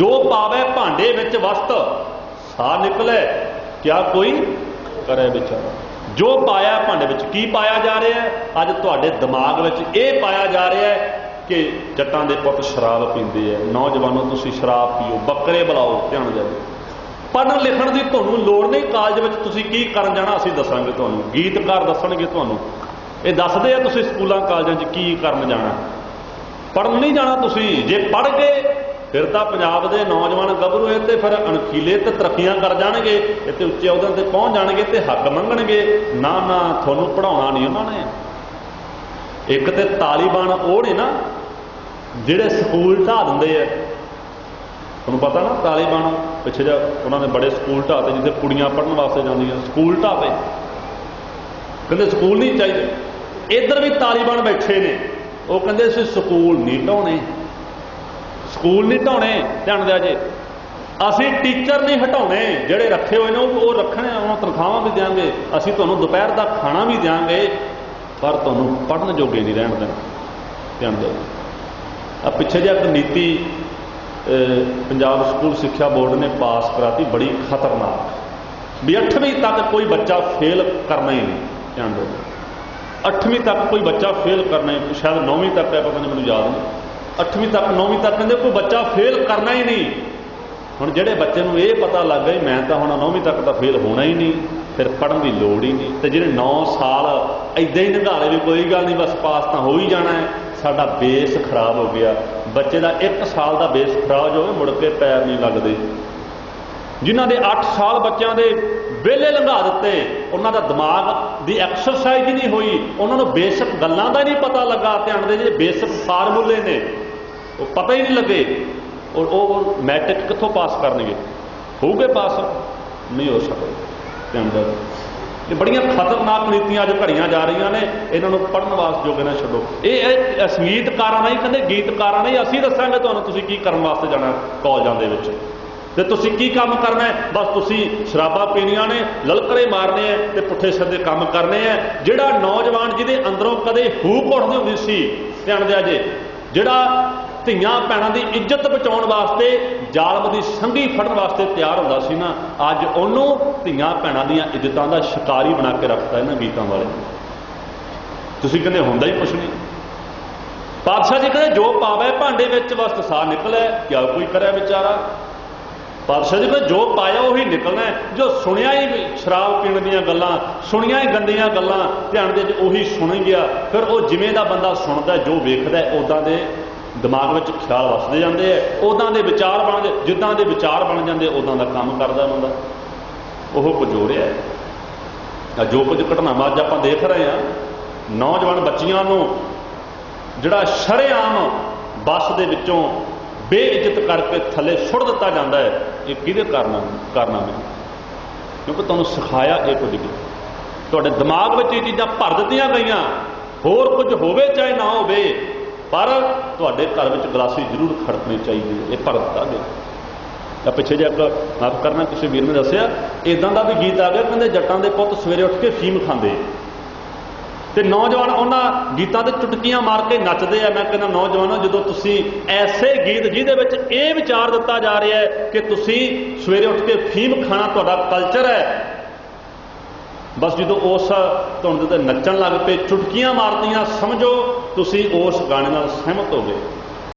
ਜੋ ਪਾਵੇ ਭਾਂਡੇ ਵਿੱਚ ਵਸਤ ਸਾ ਨਿਕਲੇ, ਕਿਆ ਕੋਈ ਕਰੇ ਵਿਚਾਰਾ? ਜੋ ਪਾਇਆ ਭਾਂਡੇ ਵਿੱਚ, ਕੀ ਪਾਇਆ ਜਾ ਰਿਹਾ ਹੈ? ਅੱਜ ਤੁਹਾਡੇ ਦਿਮਾਗ ਵਿੱਚ ਇਹ ਪਾਇਆ ਜਾ ਰਿਹਾ ਹੈ ਕਿ ਜੱਟਾਂ ਦੇ ਪੁੱਤ ਸ਼ਰਾਬ ਪੀਂਦੇ ਐ ਨੌਜਵਾਨੋ, ਤੁਸੀਂ ਸ਼ਰਾਬ ਪੀਓ, ਬੱਕਰੇ ਬੁਲਾਓ, ਧਿਆਨ ਦਿਓ ਪੜ੍ਹਨ ਲਿਖਣ ਦੀ ਤੁਹਾਨੂੰ ਲੋੜ ਨਹੀਂ, ਕਾਲਜ ਵਿੱਚ ਤੁਸੀਂ ਕੀ ਕਰਨ ਜਾਣਾ, ਅਸੀਂ ਦੱਸਾਂਗੇ ਤੁਹਾਨੂੰ। ਗੀਤਕਾਰ ਦੱਸਣਗੇ ਤੁਹਾਨੂੰ। ਇਹ ਦੱਸਦੇ ਆ ਤੁਸੀਂ ਸਕੂਲਾਂ, ਕਾਲਜਾਂ 'ਚ ਕੀ ਕਰਨ ਜਾਣਾ। ਪੜ੍ਹਨ ਨਹੀਂ ਜਾਣਾ ਤੁਸੀਂ। ਜੇ ਪੜ੍ਹ ਗਏ ਫਿਰ ਤਾਂ ਪੰਜਾਬ ਦੇ ਨੌਜਵਾਨ ਗੱਭਰੂ ਇਹ ਤੇ ਫਿਰ ਅਣਖੀਲੇ ਤੇ ਤਰੱਕੀਆਂ ਕਰ ਜਾਣਗੇ ਇੱਥੇ ਉੱਚੇ ਅਹੁਦਿਆਂ ਤੇ ਪਹੁੰਚ ਜਾਣਗੇ ਤੇ ਹੱਕ ਮੰਗਣਗੇ। ਨਾ ਨਾ, ਤੁਹਾਨੂੰ ਪੜਾਉਣਾ ਨਹੀਂ ਉਹਨਾਂ ਨੇ। ਇੱਕ ਤੇ ਤਾਲਿਬਾਨ ਉਹ ਨੇ ਨਾ, ਜਿਹੜੇ ਸਕੂਲ ਢਾ ਦਿੰਦੇ ਆ। ਤੁਹਾਨੂੰ ਪਤਾ ਨਾ, ਤਾਲਿਬਾਨ ਪਿੱਛੇ ਜਾ ਉਹਨਾਂ ਨੇ ਬੜੇ ਸਕੂਲ ਢਾਤੇ ਜਿੱਥੇ ਕੁੜੀਆਂ ਪੜ੍ਹਨ ਵਾਸਤੇ ਜਾਂਦੀਆਂ, ਸਕੂਲ ਢਾਤੇ ਕਹਿੰਦੇ ਸਕੂਲ ਨਹੀਂ ਚਾਹੀਦੇ। ਇੱਧਰ ਵੀ ਤਾਲਿਬਾਨ ਬੈਠੇ ਨੇ। ਉਹ ਕਹਿੰਦੇ ਅਸੀਂ ਸਕੂਲ ਨਹੀਂ ਢਾਉਣੇ ਸਕੂਲ ਨਹੀਂ ਢਾਉਣੇ ਧਿਆਨ ਦਿਆ ਜੇ। ਅਸੀਂ ਟੀਚਰ ਨਹੀਂ ਹਟਾਉਣੇ, ਜਿਹੜੇ ਰੱਖੇ ਹੋਏ ਨੇ ਉਹ ਰੱਖਣੇ ਉਹਨਾਂ ਤਨਖਾਹਾਂ ਵੀ ਦਿਆਂਗੇ। ਅਸੀਂ ਤੁਹਾਨੂੰ ਦੁਪਹਿਰ ਦਾ ਖਾਣਾ ਵੀ ਦਿਆਂਗੇ, ਪਰ ਤੁਹਾਨੂੰ ਪੜਨ ਜੋਗੇ ਨਹੀਂ ਰਹਿਣ ਦੇਣਾ। ਧਿਆਨ ਦਿਓ। ਆ ਪਿੱਛੇ ਜਿਹਾ ਇੱਕ ਨੀਤੀ ਪੰਜਾਬ ਸਕੂਲ ਸਿੱਖਿਆ ਬੋਰਡ ਨੇ ਪਾਸ ਕਰਾਤੀ, ਬੜੀ ਖਤਰਨਾਕ। ਵੀ 8ਵੀਂ ਤੱਕ ਕੋਈ ਬੱਚਾ ਫੇਲ ਕਰਨਾ ਹੀ ਨਹੀਂ। ਧਿਆਨ ਦਿਓ। 8ਵੀਂ ਤੱਕ ਕੋਈ ਬੱਚਾ ਫੇਲ ਕਰਨਾ ਹੀ ਸ਼ਾਇਦ 9ਵੀਂ ਤੱਕ ਹੈ ਪਤਾ ਨਹੀਂ ਮੈਨੂੰ ਯਾਦ ਨਹੀਂ। 8ਵੀਂ ਤੱਕ 9ਵੀਂ ਤੱਕ ਕਹਿੰਦੇ ਕੋਈ ਬੱਚਾ ਫੇਲ ਕਰਨਾ ਹੀ ਨਹੀਂ। ਹੁਣ ਜਿਹੜੇ ਬੱਚੇ ਨੂੰ ਇਹ ਪਤਾ ਲੱਗ ਗਿਆ ਮੈਂ ਤਾਂ ਹੁਣ 9ਵੀਂ ਤੱਕ ਤਾਂ ਫੇਲ ਹੋਣਾ ਹੀ ਨਹੀਂ, ਫਿਰ ਪੜਨ ਦੀ ਲੋੜ ਹੀ ਨਹੀਂ। ਤੇ ਜਿਹੜੇ 9 ਸਾਲ ਐਦਾਂ ਹੀ ਨਿਗਾਲੇ ਵੀ ਕੋਈ ਗੱਲ ਨਹੀਂ, ਬਸ ਪਾਸ ਤਾਂ ਹੋ ਹੀ ਜਾਣਾ ਹੈ। ਸਾਡਾ ਬੇਸ ਖਰਾਬ ਹੋ ਗਿਆ। ਬੱਚੇ ਦਾ 1 ਸਾਲ ਦਾ ਬੇਸ ਖਰਾਬ ਹੋਵੇ, ਮੁੜ ਕੇ ਪੈਰ ਨਹੀਂ ਲੱਗਦੇ। ਜਿਨ੍ਹਾਂ ਦੇ 8 ਸਾਲ ਬੱਚਿਆਂ ਦੇ ਵਿਹਲੇ ਲੰਘਾ ਦਿੱਤੇ, ਉਹਨਾਂ ਦਾ ਦਿਮਾਗ ਦੀ ਐਕਸਰਸਾਈਜ਼ ਹੀ ਨਹੀਂ ਹੋਈ। ਉਹਨਾਂ ਨੂੰ ਬੇਸਿਕ ਗੱਲਾਂ ਦਾ ਨਹੀਂ ਪਤਾ ਲੱਗਾ। ਧਿਆਨ ਦੇ, ਜਿਹੜੇ ਬੇਸਿਕ ਫਾਰਮੂਲੇ ਨੇ ਉਹ ਪਤਾ ਹੀ ਨਹੀਂ ਲੱਗੇ ਔਰ ਉਹ ਮੈਟ੍ਰਿਕ ਕਿੱਥੋਂ ਪਾਸ ਕਰਨਗੇ। ਹੋਊਗੇ ਪਾਸ? ਨਹੀਂ ਹੋ ਸਕਦੇ। ਧਿਆਨ ਦਿਓ ਇਹ ਬੜੀਆਂ ਖਤਰਨਾਕ ਨੀਤੀਆਂ ਅੱਜ ਘੜੀਆਂ ਜਾ ਰਹੀਆਂ ਨੇ। ਇਹਨਾਂ ਨੂੰ ਪੜਨ ਵਾਸਤੇ ਜੋਗੇ ਨਾ ਛੱਡੋ। ਇਹ ਸੰਗੀਤਕਾਰਾਂ ਨਹੀਂ ਕਹਿੰਦੇ, ਗੀਤਕਾਰਾਂ ਨਹੀਂ। ਅਸੀਂ ਦੱਸਾਂਗੇ ਤੁਹਾਨੂੰ ਤੁਸੀਂ ਕੀ ਕਰਨ ਵਾਸਤੇ ਜਾਣਾ ਕਾਲਜਾਂ ਦੇ ਵਿੱਚ। ਤੇ ਤੁਸੀਂ ਕੀ ਕੰਮ ਕਰਨਾ ਹੈ? ਬਸ ਤੁਸੀਂ ਸ਼ਰਾਬਾਂ ਪੀਣੀਆਂ ਨੇ, ਲਲਕਰੇ ਮਾਰਨੇ ਆ ਤੇ ਪੁੱਠੇ ਸਿੱਧੇ ਕੰਮ ਕਰਨੇ ਆ ਜਿਹੜਾ ਨੌਜਵਾਨ ਜਿਹਦੇ ਅੰਦਰੋਂ ਕਦੇ ਹੂਕ ਉੱਠਦੀ ਹੁੰਦੀ ਸੀ, ਧਿਆਨ ਦਿਆ ਜੇ, ਜਿਹੜਾ ਧੀਆਂ ਭੈਣਾਂ ਦੀ ਇੱਜ਼ਤ ਬਚਾਉਣ ਵਾਸਤੇ, ਜ਼ਾਲਮ ਦੀ ਸੰਗੀ ਫੜਨ ਵਾਸਤੇ ਤਿਆਰ ਹੁੰਦਾ ਸੀ ਨਾ, ਅੱਜ ਉਹਨੂੰ ਧੀਆਂ ਭੈਣਾਂ ਦੀਆਂ ਇੱਜ਼ਤਾਂ ਦਾ ਸ਼ਿਕਾਰੀ ਬਣਾ ਕੇ ਰੱਖਦਾ ਇਹਨਾਂ ਗੀਤਾਂ ਵਾਲੇ। ਤੁਸੀਂ ਕਹਿੰਦੇ ਹੁੰਦਾ ਹੀ ਕੁਛ ਨਹੀਂ। ਪਾਤਸ਼ਾਹ ਜੀ ਕਹਿੰਦੇ, ਜੋ ਪਾਵੇ ਭਾਂਡੇ ਵਿੱਚ ਵਸਤ ਸਾ ਨਿਕਲੇ, ਕਿਆ ਕੋਈ ਕਰੇ ਵਿਚਾਰਾ? ਪਾਤਸ਼ਾਹ ਜੀ ਕਹਿੰਦੇ, ਜੋ ਪਾਇਆ ਉਹੀ ਨਿਕਲਣਾ ਜੋ ਸੁਣਿਆ ਹੀ ਸ਼ਰਾਬ ਪੀਣ ਦੀਆਂ ਗੱਲਾਂ, ਸੁਣੀਆਂ ਹੀ ਗੰਦੀਆਂ ਗੱਲਾਂ, ਧਿਆਨ ਦੇ ਵਿੱਚ ਉਹੀ ਸੁਣ ਗਿਆ, ਫਿਰ ਉਹ ਜਿਵੇਂ ਦਾ ਬੰਦਾ ਸੁਣਦਾ ਜੋ ਵੇਖਦਾ ਉਦਾਂ ਦੇ ਦਿਮਾਗ ਵਿੱਚ ਖਿਆਲ ਵਸਦੇ ਜਾਂਦੇ ਐ ਉਦਾਂ ਦੇ ਵਿਚਾਰ ਬਣ ਜਿੱਦਾਂ ਦੇ ਵਿਚਾਰ ਬਣ ਜਾਂਦੇ ਉਦਾਂ ਦਾ ਕੰਮ ਕਰਦਾ ਬੰਦਾ। ਉਹ ਕੁਝ ਹੋ ਰਿਹਾ ਹੈ ਜੋ ਕੁਝ ਘਟਨਾਵਾਂ ਅੱਜ ਆਪਾਂ ਦੇਖ ਰਹੇ ਹਾਂ, ਨੌਜਵਾਨ ਬੱਚੀਆਂ ਨੂੰ ਜਿਹੜਾ ਸ਼ਰੇਆਮ ਬੱਸ ਦੇ ਵਿੱਚੋਂ ਬੇਇੱਜ਼ਤ ਕਰਕੇ ਥੱਲੇ ਸੁੱਟ ਦਿੱਤਾ ਜਾਂਦਾ ਹੈ, ਇਹ ਕਿਹਦੇ ਕਾਰਨ ਕਾਰਨਾਮੇ ਕਿਉਂਕਿ ਤੁਹਾਨੂੰ ਸਿਖਾਇਆ ਇਹ ਕੁਝ ਨਹੀਂ ਤੁਹਾਡੇ ਦਿਮਾਗ ਵਿੱਚ ਇਹ ਚੀਜ਼ਾਂ ਭਰ ਦਿੱਤੀਆਂ ਗਈਆਂ, ਹੋਰ ਕੁਝ ਹੋਵੇ ਚਾਹੇ ਨਾ ਹੋਵੇ ਪਰ ਤੁਹਾਡੇ ਘਰ ਵਿੱਚ ਗਲਾਸੀ ਜ਼ਰੂਰ ਖੜਕਣੀ ਚਾਹੀਦੀ ਹੈ। ਇਹ ਭਰ ਦਿੱਤਾ ਗਿਆ ਤਾਂ ਪਿੱਛੇ ਜੇ ਇੱਕ ਮਾਫ ਕਰਨਾ, ਕਿਸੇ ਵੀਰ ਨੇ ਦੱਸਿਆ ਇਦਾਂ ਦਾ ਵੀ ਗੀਤ ਆ ਗਿਆ, ਕਹਿੰਦੇ ਜੱਟਾਂ ਦੇ ਪੁੱਤ ਸਵੇਰੇ ਉੱਠ ਕੇ ਫੀਮ ਖਾਂਦੇ ਤੇ ਨੌਜਵਾਨ ਉਹਨਾਂ ਗੀਤਾਂ ਦੇ ਚੁਟਕੀਆਂ ਮਾਰ ਕੇ ਨੱਚਦੇ ਆ। ਮੈਂ ਕਹਿੰਦਾ, ਨੌਜਵਾਨੋ, ਜਦੋਂ ਤੁਸੀਂ ਐਸੇ ਗੀਤ ਜਿਹਦੇ ਵਿੱਚ ਇਹ ਵਿਚਾਰ ਦਿੱਤਾ ਜਾ ਰਿਹਾ ਹੈ ਕਿ ਤੁਸੀਂ ਸਵੇਰੇ ਉੱਠ ਕੇ ਫੀਮ ਖਾਣਾ ਤੁਹਾਡਾ ਕਲਚਰ ਹੈ, ਬਸ ਜਦੋਂ ਉਸ ਧੁੰਦ ਤੇ ਨੱਚਣ ਲੱਗ ਪਏ, ਚੁਟਕੀਆਂ ਮਾਰਦੀਆਂ ਸਮਝੋ ਤੁਸੀਂ ਉਸ ਗਾਣੇ ਨਾਲ ਸਹਿਮਤ ਹੋ ਗਏ